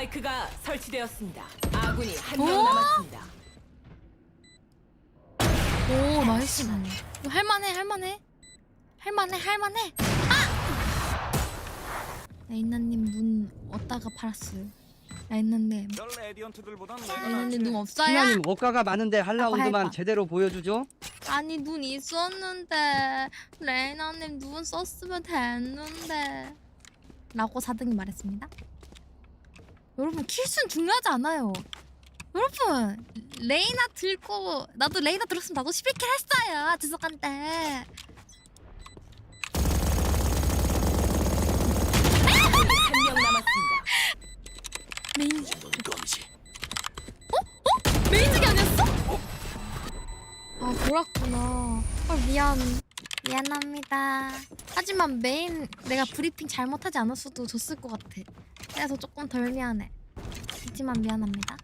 스파이크가 설치되었습니다. 아군이 한 어? 명 남았습니다. 오 나이스 이거 할만해 할만해 할만해 할만해 아! 라이나님 눈 어디다가 팔았어요 레디언트들보단 라이나님 눈 없어요? 신하님 원가가 많은데 할. 라운드만 제대로 보여주죠. 아니 눈 있었는데 레이나님 눈 썼으면 됐는데 라고 사등이 말했습니다 여러분 킬수는 중요하지 않아요 여러분 레이나 들고 나도 레이나 들었으면 나도 11킬 했어요 죄송한데 한명 남았습니다. 메인 어? 어? 메인즈가 아니었어? 아 그렇구나 헐 미안 미안합니다. 하지만 메인 내가 브리핑 잘못하지 않았어도 졌을 것 같아. 그래서 조금 덜 미안해. 하지만 미안합니다